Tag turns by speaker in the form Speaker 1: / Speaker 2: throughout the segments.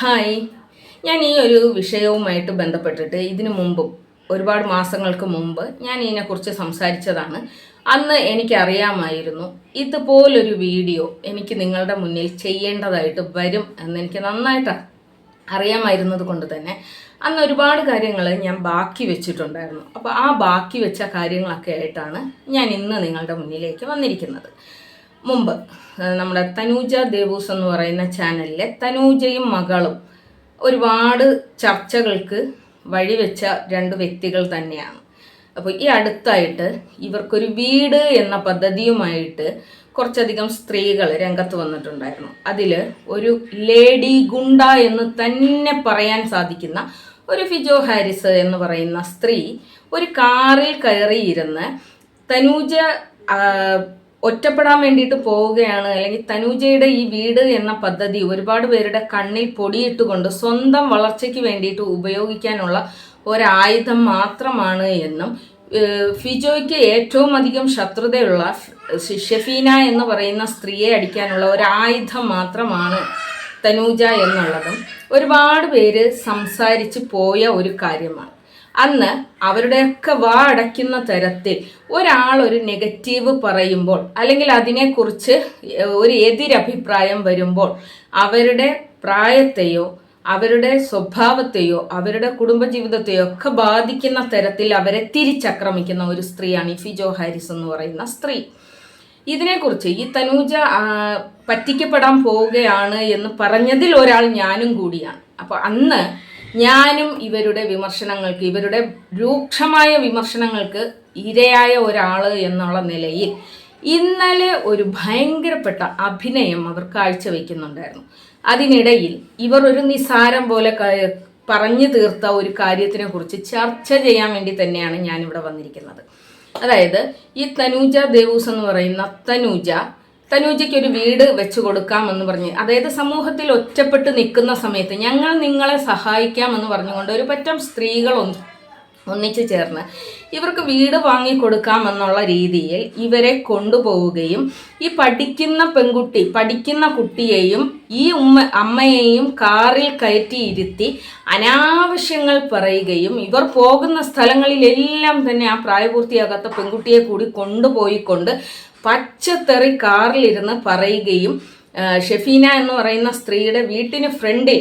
Speaker 1: Hi. ഞാൻ ഈ ഒരു വിഷയവുമായിട്ട് ബന്ധപ്പെട്ടിട്ട് ഇതിനു മുമ്പും ഒരുപാട് മാസങ്ങൾക്ക് മുമ്പ് ഞാൻ ഇതിനെക്കുറിച്ച് സംസാരിച്ചതാണ്. അന്ന് എനിക്കറിയാമായിരുന്നു ഇതുപോലൊരു വീഡിയോ എനിക്ക് നിങ്ങളുടെ മുന്നിൽ ചെയ്യേണ്ടതായിട്ട് വരും എന്ന് എനിക്ക് നന്നായിട്ട് അറിയാമായിരുന്നത് കൊണ്ട് തന്നെ അന്ന് ഒരുപാട് കാര്യങ്ങൾ ഞാൻ ബാക്കി വെച്ചിട്ടുണ്ടായിരുന്നു. അപ്പോൾ ആ ബാക്കി വെച്ച കാര്യങ്ങളൊക്കെ ആയിട്ടാണ് ഞാൻ ഇന്ന് നിങ്ങളുടെ മുന്നിലേക്ക് വന്നിരിക്കുന്നത്. മുമ്പ് നമ്മുടെ തനൂജ ദേവൂസ് എന്ന് പറയുന്ന ചാനലിലെ തനൂജയും മകളും ഒരുപാട് ചർച്ചകൾക്ക് വഴിവെച്ച രണ്ട് വ്യക്തികൾ തന്നെയാണ്. അപ്പോൾ ഈ അടുത്തായിട്ട് ഇവർക്കൊരു വീട് എന്ന പദ്ധതിയുമായിട്ട് കുറച്ചധികം സ്ത്രീകൾ രംഗത്ത് വന്നിട്ടുണ്ടായിരുന്നു. അതിൽ ഒരു ലേഡി ഗുണ്ട എന്ന് തന്നെ പറയാൻ സാധിക്കുന്ന ഒരു ഫിജോ ഹാരിസ് എന്ന് പറയുന്ന സ്ത്രീ ഒരു കാറിൽ കയറിയിരുന്ന് തനൂജ ഒറ്റപ്പെടാൻ വേണ്ടിയിട്ട് പോവുകയാണ്. അല്ലെങ്കിൽ തനൂജയുടെ ഈ വീട് എന്ന പദ്ധതി ഒരുപാട് പേരുടെ കണ്ണിൽ പൊടിയിട്ടുകൊണ്ട് സ്വന്തം വളർച്ചയ്ക്ക് വേണ്ടിയിട്ട് ഉപയോഗിക്കാനുള്ള ഒരായുധം മാത്രമാണ് എന്നും ഫിജോയ്ക്ക് ഏറ്റവും അധികം ശത്രുതയുള്ള ഷെഫീന എന്ന് പറയുന്ന സ്ത്രീയെ അടിക്കാനുള്ള ഒരായുധം മാത്രമാണ് തനൂജ എന്നുള്ളതും. ഒരുപാട് പേര് സംസാരിച്ച് പോയ ഒരു കാര്യമാണ്. അന്ന് അവരുടെയൊക്കെ വാ അടയ്ക്കുന്ന തരത്തിൽ ഒരാൾ ഒരു നെഗറ്റീവ് പറയുമ്പോൾ അല്ലെങ്കിൽ അതിനെക്കുറിച്ച് ഒരു എതിരഭിപ്രായം വരുമ്പോൾ അവരുടെ പ്രായത്തെയോ അവരുടെ സ്വഭാവത്തെയോ അവരുടെ കുടുംബജീവിതത്തെയോ ഒക്കെ ബാധിക്കുന്ന തരത്തിൽ അവരെ തിരിച്ചക്രമിക്കുന്ന ഒരു സ്ത്രീയാണ് ഇഫി ഫിജോ ഹാരിസ് എന്ന് പറയുന്ന സ്ത്രീ. ഇതിനെക്കുറിച്ച് ഈ തനൂജ പറ്റിക്കപ്പെടാൻ പോവുകയാണ് എന്ന് പറഞ്ഞതിൽ ഒരാൾ ഞാനും കൂടിയാണ്. അപ്പോൾ അന്ന് ഞാനും ഇവരുടെ വിമർശനങ്ങൾക്ക് ഇവരുടെ രൂക്ഷമായ വിമർശനങ്ങൾക്ക് ഇരയായ ഒരാൾ എന്നുള്ള നിലയിൽ ഇന്നലെ ഒരു ഭയങ്കരപ്പെട്ട അഭിനയം അവർ കാഴ്ചവെക്കുന്നുണ്ടായിരുന്നു. അതിനിടയിൽ ഇവർ ഒരു നിസാരം പോലെ പറഞ്ഞു തീർത്ത ഒരു കാര്യത്തിനെ കുറിച്ച് ചർച്ച ചെയ്യാൻ വേണ്ടി തന്നെയാണ് ഞാനിവിടെ വന്നിരിക്കുന്നത്. അതായത് ഈ തനൂജ ദേവൂസ് എന്ന് പറയുന്ന തനൂജ തനൂജയ്ക്ക് ഒരു വീട് വെച്ചു കൊടുക്കാമെന്ന് പറഞ്ഞ് അതായത് സമൂഹത്തിൽ ഒറ്റപ്പെട്ട് നിൽക്കുന്ന സമയത്ത് ഞങ്ങൾ നിങ്ങളെ സഹായിക്കാമെന്ന് പറഞ്ഞുകൊണ്ട് ഒരു പറ്റം സ്ത്രീകൾ ഒന്നിച്ചു ചേർന്ന് ഇവർക്ക് വീട് വാങ്ങിക്കൊടുക്കാമെന്നുള്ള രീതിയിൽ ഇവരെ കൊണ്ടുപോവുകയും ഈ പഠിക്കുന്ന പെൺകുട്ടി പഠിക്കുന്ന കുട്ടിയെയും ഈ ഉമ്മ അമ്മയെയും കാറിൽ കയറ്റിയിരുത്തി അനാവശ്യങ്ങൾ പറയുകയും ഇവർ പോകുന്ന സ്ഥലങ്ങളിലെല്ലാം തന്നെ ആ പ്രായപൂർത്തിയാകാത്ത പെൺകുട്ടിയെ കൂടി കൊണ്ടുപോയിക്കൊണ്ട് പച്ചത്തെറി കാറിലിരുന്ന് പറയുകയും ഷെഫീന എന്ന് പറയുന്ന സ്ത്രീയുടെ വീട്ടിന് ഫ്രണ്ടിൽ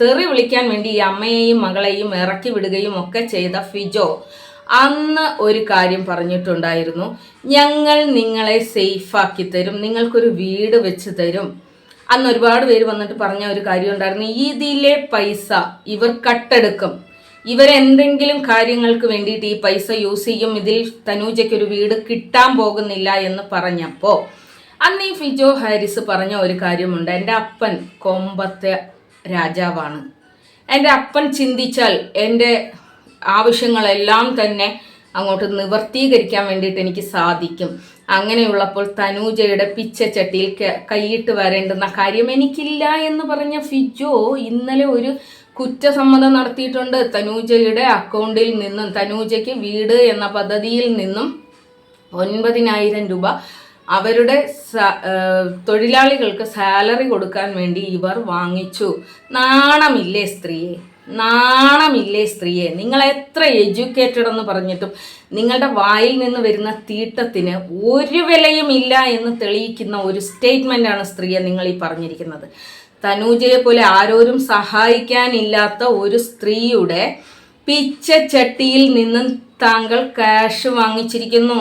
Speaker 1: തെറി വിളിക്കാൻ വേണ്ടി ഈ അമ്മയെയും മകളെയും ഇറക്കി വിടുകയും ഒക്കെ ചെയ്ത ഫിജോ അന്ന് ഒരു കാര്യം പറഞ്ഞിട്ടുണ്ടായിരുന്നു. ഞങ്ങൾ നിങ്ങളെ സേഫാക്കി തരും നിങ്ങൾക്കൊരു വീട് വെച്ച് തരും. അന്ന് ഒരുപാട് പേര് വന്നിട്ട് പറഞ്ഞ ഒരു കാര്യം ഉണ്ടായിരുന്നു ഇതിലെ പൈസ ഇവർ കട്ടെടുക്കും. ഇവരെന്തെങ്കിലും കാര്യങ്ങൾക്ക് വേണ്ടിയിട്ട് ഈ പൈസ യൂസ് ചെയ്യും. ഇതിൽ തനൂജയ്ക്ക് ഒരു വീട് കിട്ടാൻ പോകുന്നില്ല എന്ന് പറഞ്ഞപ്പോൾ അന്ന് ഈ ഫിജോ ഹാരിസ് പറഞ്ഞ ഒരു കാര്യമുണ്ട്. എന്റെ അപ്പൻ കൊമ്പത്തെ രാജാവാണ്. എന്റെ അപ്പൻ ചിന്തിച്ചാൽ എന്റെ ആവശ്യങ്ങളെല്ലാം തന്നെ അങ്ങോട്ട് നിവർത്തീകരിക്കാൻ വേണ്ടിയിട്ട് എനിക്ക് സാധിക്കും. അങ്ങനെയുള്ളപ്പോൾ തനൂജയുടെ പിച്ചച്ചട്ടിയിൽ കൈയിട്ട് വരേണ്ടുന്ന കാര്യം എനിക്കില്ല എന്ന് പറഞ്ഞ ഫിജോ ഇന്നലെ ഒരു കുറ്റസമ്മതം നടത്തിയിട്ടുണ്ട്. തനൂജയുടെ അക്കൗണ്ടിൽ നിന്നും തനൂജയ്ക്ക് വീട് എന്ന പദ്ധതിയിൽ നിന്നും ഒൻപതിനായിരം രൂപ അവരുടെ തൊഴിലാളികൾക്ക് സാലറി കൊടുക്കാൻ വേണ്ടി ഇവർ വാങ്ങിച്ചു. നാണമില്ലേ സ്ത്രീയെ? നാണമില്ലേ സ്ത്രീയെ? നിങ്ങൾ എത്ര എഡ്യൂക്കേറ്റഡ് എന്ന് പറഞ്ഞിട്ടും നിങ്ങളുടെ വായിൽ നിന്ന് വരുന്ന തീട്ടത്തിന് ഒരു വിലയും ഇല്ല എന്ന് തെളിയിക്കുന്ന ഒരു സ്റ്റേറ്റ്മെന്റ് ആണ് സ്ത്രീയെ നിങ്ങൾ ഈ പറഞ്ഞിരിക്കുന്നത്. തനൂജയെ പോലെ ആരോരും സഹായിക്കാനില്ലാത്ത ഒരു സ്ത്രീയുടെ പിച്ചച്ചട്ടിയിൽ നിന്നും താങ്കൾ ക്യാഷ് വാങ്ങിച്ചിരിക്കുന്നു.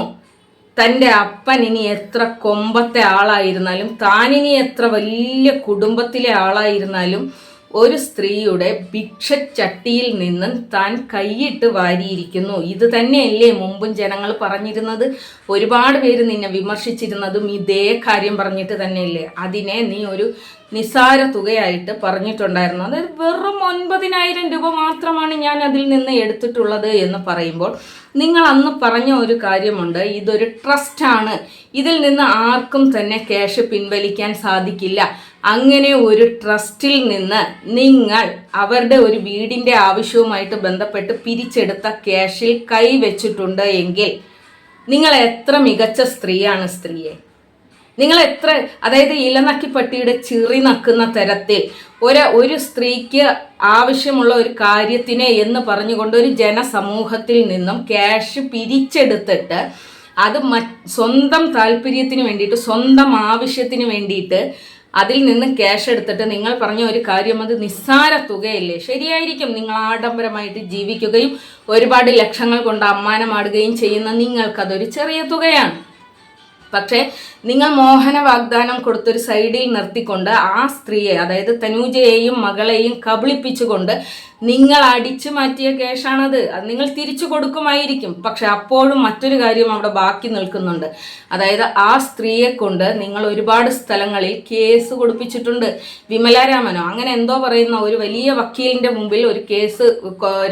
Speaker 1: തന്റെ അപ്പൻ ഇനി എത്ര കൊമ്പത്തെ ആളായിരുന്നാലും താനിനി എത്ര വലിയ കുടുംബത്തിലെ ആളായിരുന്നാലും ഒരു സ്ത്രീയുടെ ഭിക്ഷച്ചട്ടിയിൽ നിന്നും താൻ കൈയിട്ട് വാരിയിരിക്കുന്നു. ഇത് തന്നെയല്ലേ മുമ്പും ജനങ്ങൾ പറഞ്ഞിരുന്നത്? ഒരുപാട് പേര് നിന്നെ വിമർശിച്ചിരുന്നതും ഇതേ കാര്യം പറഞ്ഞിട്ട് തന്നെയല്ലേ? അതിനെ നീ ഒരു നിസാര തുകയായിട്ട് പറഞ്ഞിട്ടുണ്ടായിരുന്നു. അതായത് വെറും ഒൻപതിനായിരം രൂപ മാത്രമാണ് ഞാൻ അതിൽ നിന്ന് എടുത്തിട്ടുള്ളത് എന്ന് പറയുമ്പോൾ നിങ്ങൾ അന്ന് പറഞ്ഞ ഒരു കാര്യമുണ്ട്. ഇതൊരു ട്രസ്റ്റാണ് ഇതിൽ നിന്ന് ആർക്കും തന്നെ ക്യാഷ് പിൻവലിക്കാൻ സാധിക്കില്ല. അങ്ങനെ ഒരു ട്രസ്റ്റിൽ നിന്ന് നിങ്ങൾ അവരുടെ ഒരു വീടിന്റെ ആവശ്യവുമായിട്ട് ബന്ധപ്പെട്ട് പിരിച്ചെടുത്ത ക്യാഷിൽ കൈവച്ചിട്ടുണ്ട് എങ്കിൽ നിങ്ങൾ എത്ര മികച്ച സ്ത്രീയാണ് സ്ത്രീയെ? നിങ്ങൾ എത്ര അതായത് ഇലനക്കിപ്പട്ടിയുടെ ചിറി നക്കുന്ന തരത്തിൽ ഒരു ഒരു സ്ത്രീക്ക് ആവശ്യമുള്ള ഒരു കാര്യത്തിനെ എന്ന് പറഞ്ഞുകൊണ്ട് ഒരു ജനസമൂഹത്തിൽ നിന്നും ക്യാഷ് പിരിച്ചെടുത്തിട്ട് അത് സ്വന്തം താല്പര്യത്തിന് വേണ്ടിയിട്ട് സ്വന്തം ആവശ്യത്തിന് വേണ്ടിയിട്ട് അതിൽ നിന്ന് ക്യാഷ് എടുത്തിട്ട് നിങ്ങൾ പറഞ്ഞ ഒരു കാര്യം അത് നിസ്സാര തുകയല്ലേ? ശരിയായിരിക്കും. നിങ്ങൾ ആഡംബരമായിട്ട് ജീവിക്കുകയും ഒരുപാട് ലക്ഷങ്ങൾ കൊണ്ട് അമ്മാനമാടുകയും ചെയ്യുന്ന നിങ്ങൾക്കതൊരു ചെറിയ തുകയാണ്. പക്ഷേ നിങ്ങൾ മോഹന വാഗ്ദാനം കൊടുത്തൊരു സൈഡിൽ നിർത്തിക്കൊണ്ട് ആ സ്ത്രീയെ അതായത് തനൂജയെയും മകളെയും കബളിപ്പിച്ചുകൊണ്ട് നിങ്ങൾ അടിച്ചു മാറ്റിയ കേസാണത് അത് നിങ്ങൾ തിരിച്ചു കൊടുക്കുമായിരിക്കും. പക്ഷെ അപ്പോഴും മറ്റൊരു കാര്യം അവിടെ ബാക്കി നിൽക്കുന്നുണ്ട്. അതായത് ആ സ്ത്രീയെ കൊണ്ട് നിങ്ങൾ ഒരുപാട് സ്ഥലങ്ങളിൽ കേസ് കൊടുപ്പിച്ചിട്ടുണ്ട്. വിമലാരാമനോ അങ്ങനെ എന്തോ പറയുന്ന ഒരു വലിയ വക്കീലിന്റെ മുമ്പിൽ ഒരു കേസ്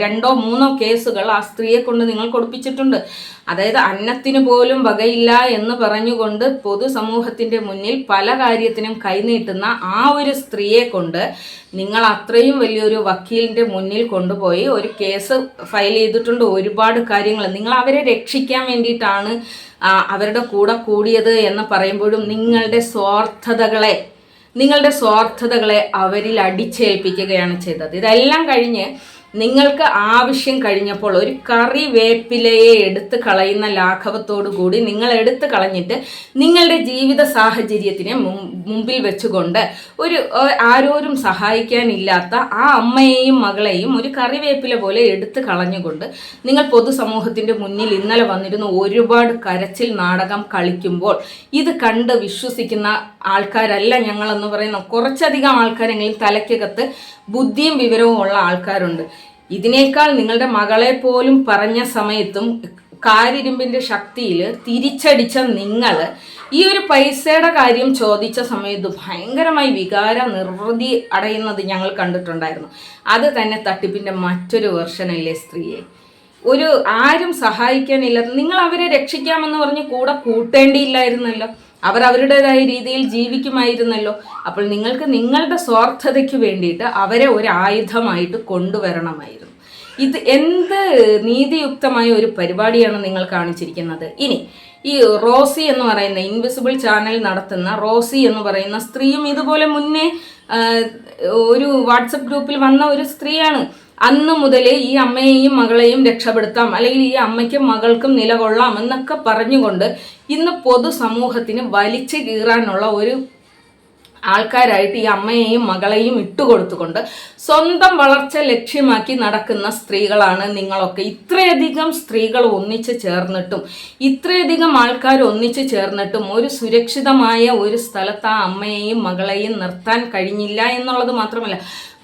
Speaker 1: രണ്ടോ മൂന്നോ കേസുകൾ ആ സ്ത്രീയെ കൊണ്ട് നിങ്ങൾ കൊടുപ്പിച്ചിട്ടുണ്ട്. അതായത് അന്നത്തിന് പോലും വകയില്ല എന്ന് പറഞ്ഞുകൊണ്ട് പൊതുസമൂഹത്തിന്റെ മുന്നിൽ പല കാര്യത്തിനും കൈനീട്ടുന്ന ആ ഒരു സ്ത്രീയെ കൊണ്ട് നിങ്ങൾ അത്രയും വലിയൊരു വക്കീലിന്റെ മുന്നിൽ കൊണ്ടുപോയി ഒരു കേസ് ഫയൽ ചെയ്തിട്ടുണ്ട് ഒരുപാട് കാര്യങ്ങൾ. നിങ്ങൾ അവരെ രക്ഷിക്കാൻ വേണ്ടിയിട്ടാണ് അവരുടെ കൂടെ കൂടിയത് എന്ന് പറയുമ്പോഴും നിങ്ങളുടെ സ്വാർത്ഥതകളെ നിങ്ങളുടെ സ്വാർത്ഥതകളെ അവരിൽ അടിച്ചേൽപ്പിക്കുകയാണ് ചെയ്തത്. ഇതെല്ലാം കഴിഞ്ഞ് നിങ്ങൾക്ക് ആവശ്യം കഴിഞ്ഞപ്പോൾ ഒരു കറി വേപ്പിലയെ എടുത്ത് കളയുന്ന ലാഘവത്തോടു കൂടി നിങ്ങൾ എടുത്ത് കളഞ്ഞിട്ട് നിങ്ങളുടെ ജീവിത സാഹചര്യത്തിനെ മുമ്പിൽ വെച്ചുകൊണ്ട് ഒരു ആരോരും സഹായിക്കാനില്ലാത്ത ആ അമ്മയെയും മകളെയും ഒരു കറിവേപ്പില പോലെ എടുത്ത് കളഞ്ഞുകൊണ്ട് നിങ്ങൾ പൊതുസമൂഹത്തിന്റെ മുന്നിൽ ഇന്നലെ വന്നിരുന്ന ഒരുപാട് കരച്ചിൽ നാടകം കളിക്കുമ്പോൾ ഇത് കണ്ട് വിശ്വസിക്കുന്ന ആൾക്കാരല്ല ഞങ്ങളെന്ന് പറയുന്ന കുറച്ചധികം ആൾക്കാരെങ്കിലും തലയ്ക്കകത്ത് ബുദ്ധിയും വിവരവും ഉള്ള ആൾക്കാരുണ്ട്. ഇതിനേക്കാൾ നിങ്ങളുടെ മകളെ പോലും പറഞ്ഞ സമയത്തും കാരിരുമ്പിന്റെ ശക്തിയിൽ തിരിച്ചടിച്ച നിങ്ങൾ ഈ ഒരു പൈസയുടെ കാര്യം ചോദിച്ച സമയത്ത് ഭയങ്കരമായി വികാര നിർവൃതി അടയുന്നത് ഞങ്ങൾ കണ്ടിട്ടുണ്ടായിരുന്നു. അത് തന്നെ തട്ടിപ്പിന്റെ മറ്റൊരു വെർഷനല്ലേ സ്ത്രീയെ. ഒരു ആരും സഹായിക്കാനില്ല. നിങ്ങൾ അവരെ രക്ഷിക്കാമെന്ന് പറഞ്ഞ് കൂടെ കൂട്ടേണ്ടിയില്ലായിരുന്നല്ലോ. അവർ അവരുടേതായ രീതിയിൽ ജീവിക്കുമായിരുന്നല്ലോ. അപ്പോൾ നിങ്ങൾക്ക് നിങ്ങളുടെ സ്വാർത്ഥതയ്ക്ക് വേണ്ടിയിട്ട് അവരെ ഒരു ആയുധമായിട്ട് കൊണ്ടുവരണമായിരുന്നു. ഇത് എന്ത് നീതിയുക്തമായ ഒരു പരിപാടിയാണ് നിങ്ങൾ കാണിച്ചിരിക്കുന്നത്? ഇനി ഈ റോസി എന്ന് പറയുന്ന ഇൻവിസിബിൾ ചാനൽ നടത്തുന്ന റോസി എന്ന് പറയുന്ന സ്ത്രീയും ഇതുപോലെ മുന്നേ ഒരു വാട്സപ്പ് ഗ്രൂപ്പിൽ വന്ന ഒരു സ്ത്രീയാണ്. അന്ന് മുതലേ ഈ അമ്മയെയും മകളെയും രക്ഷപ്പെടുത്താം. അല്ലെങ്കിൽ ഈ അമ്മയ്ക്കും മകൾക്കും നിലകൊള്ളാം എന്നൊക്കെ പറഞ്ഞുകൊണ്ട് ഇന്ന് പൊതുസമൂഹത്തിന് വലിച്ചു കീറാനുള്ള ഒരു ആൾക്കാരായിട്ട് ഈ അമ്മയെയും മകളെയും ഇട്ടുകൊടുത്തുകൊണ്ട് സ്വന്തം വളർച്ച ലക്ഷ്യമാക്കി നടക്കുന്ന സ്ത്രീകളാണ് നിങ്ങളൊക്കെ. ഇത്രയധികം സ്ത്രീകൾ ഒന്നിച്ച് ചേർന്നിട്ടും ഇത്രയധികം ആൾക്കാർ ഒന്നിച്ച് ചേർന്നിട്ടും ഒരു സുരക്ഷിതമായ ഒരു സ്ഥലത്ത് ആ അമ്മയെയും മകളെയും നിർത്താൻ കഴിഞ്ഞില്ല എന്നുള്ളത് മാത്രമല്ല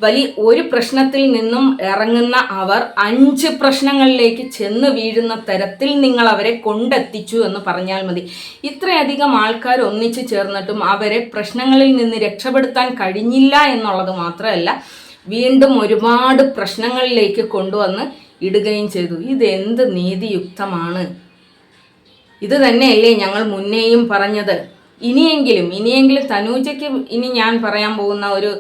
Speaker 1: വലിയ ഒരു പ്രശ്നത്തിൽ നിന്നും ഇറങ്ങുന്ന അവർ അഞ്ച് പ്രശ്നങ്ങളിലേക്ക് ചെന്ന് വീഴുന്ന തരത്തിൽ നിങ്ങൾ അവരെ കൊണ്ടെത്തിച്ചു എന്ന് പറഞ്ഞാൽ മതി. ഇത്രയധികം ആൾക്കാർ ഒന്നിച്ചു ചേർന്നിട്ടും അവരെ പ്രശ്നങ്ങളിൽ നിന്ന് രക്ഷപ്പെടുത്താൻ കഴിഞ്ഞില്ല എന്നുള്ളത് മാത്രമല്ല വീണ്ടും ഒരുപാട് പ്രശ്നങ്ങളിലേക്ക് കൊണ്ടുവന്ന് ഇടുകയും ചെയ്തു. ഇതെന്ത് നീതിയുക്തമാണ്? ഇത് തന്നെയല്ലേ ഞങ്ങൾ മുന്നേയും പറഞ്ഞത്. ഇനിയെങ്കിലും ഇനിയെങ്കിലും തനൂജയ്ക്ക് ഇനി ഞാൻ പറയാൻ പോകുന്ന ഒരു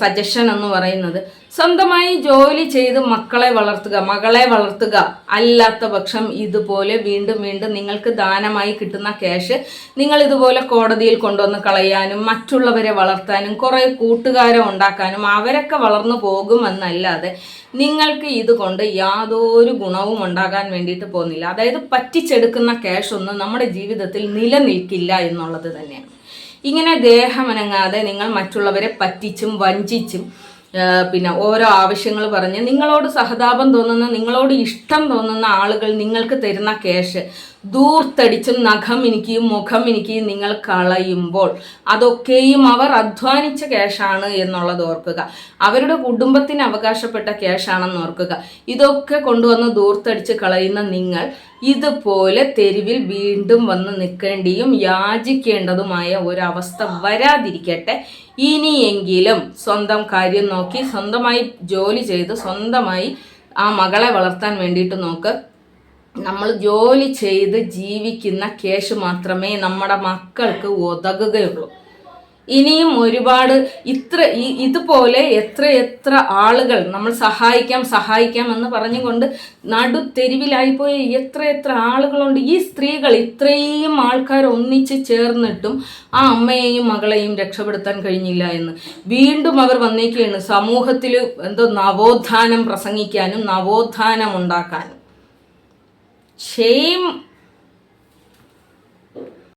Speaker 1: സജഷൻ എന്ന് പറയുന്നത്. സ്വന്തമായി ജോലി ചെയ്ത് മക്കളെ വളർത്തുക മകളെ വളർത്തുക അല്ലാത്ത പക്ഷം ഇതുപോലെ വീണ്ടും വീണ്ടും നിങ്ങൾക്ക് ദാനമായി കിട്ടുന്ന ക്യാഷ് നിങ്ങൾ ഇതുപോലെ കോടതിയിൽ കൊണ്ടുവന്ന് കളയാനും മറ്റുള്ളവരെ വളർത്താനും കുറേ കൂട്ടുകാരെ ഉണ്ടാക്കാനും അവരൊക്കെ വളർന്നു പോകുമെന്നല്ലാതെ നിങ്ങൾക്ക് ഇതുകൊണ്ട് യാതൊരു ഗുണവും ഉണ്ടാകാൻ വേണ്ടിയിട്ട് പോകുന്നില്ല. അതായത് പറ്റിച്ചെടുക്കുന്ന ക്യാഷ് ഒന്നും നമ്മുടെ ജീവിതത്തിൽ നിലനിൽക്കില്ല എന്നുള്ളത് തന്നെയാണ്. ഇങ്ങനെ ദേഹമനങ്ങാതെ നിങ്ങൾ മറ്റുള്ളവരെ പറ്റിച്ചും വഞ്ചിച്ചും പിന്നെ ഓരോ ആവശ്യങ്ങൾ പറഞ്ഞ് നിങ്ങളോട് സഹതാപം തോന്നുന്ന നിങ്ങളോട് ഇഷ്ടം തോന്നുന്ന ആളുകൾ നിങ്ങൾക്ക് തരുന്ന ക്യാഷ് ദൂർത്തടിച്ചും നഖം എനിക്ക് മുഖം എനിക്ക് നിങ്ങൾ കളയുമ്പോൾ അതൊക്കെയും അവർ അധ്വാനിച്ച ക്യാഷാണ് എന്നുള്ളത് ഓർക്കുക. അവരുടെ കുടുംബത്തിന് അവകാശപ്പെട്ട ക്യാഷാണെന്ന് ഓർക്കുക. ഇതൊക്കെ കൊണ്ടുവന്ന് ദൂർത്തടിച്ച് കളയുന്ന നിങ്ങൾ ഇതുപോലെ തെരുവിൽ വീണ്ടും വന്ന് നിൽക്കേണ്ടിയും യാചിക്കേണ്ടതുമായ ഒരവസ്ഥ വരാതിരിക്കട്ടെ. ഇനിയെങ്കിലും സ്വന്തം കാര്യം നോക്കി സ്വന്തമായി ജോലി ചെയ്ത് സ്വന്തമായി ആ മകളെ വളർത്താൻ വേണ്ടിയിട്ട് നോക്ക്. നമ്മൾ ജോലി ചെയ്ത് ജീവിക്കുന്ന കേശ് മാത്രമേ നമ്മുടെ മക്കൾക്ക് ഉതകുകയുള്ളൂ ഇനിയും ഒരുപാട് ഇത്ര ഇതുപോലെ എത്ര എത്ര ആളുകൾ നമ്മൾ സഹായിക്കാം സഹായിക്കാം എന്ന് പറഞ്ഞുകൊണ്ട് നടുത്തെരുവിലായിപ്പോയ എത്ര എത്ര ആളുകളുണ്ട്. ഈ സ്ത്രീകൾ ഇത്രയും ആൾക്കാർ ഒന്നിച്ച് ചേർന്നിട്ടും ആ അമ്മയെയും മകളെയും രക്ഷപ്പെടുത്താൻ കഴിഞ്ഞില്ല എന്ന്. വീണ്ടും അവർ വന്നേക്കുകയാണ് സമൂഹത്തിൽ എന്തോ നവോത്ഥാനം പ്രസംഗിക്കാനും നവോത്ഥാനം ഉണ്ടാക്കാനും. şeyim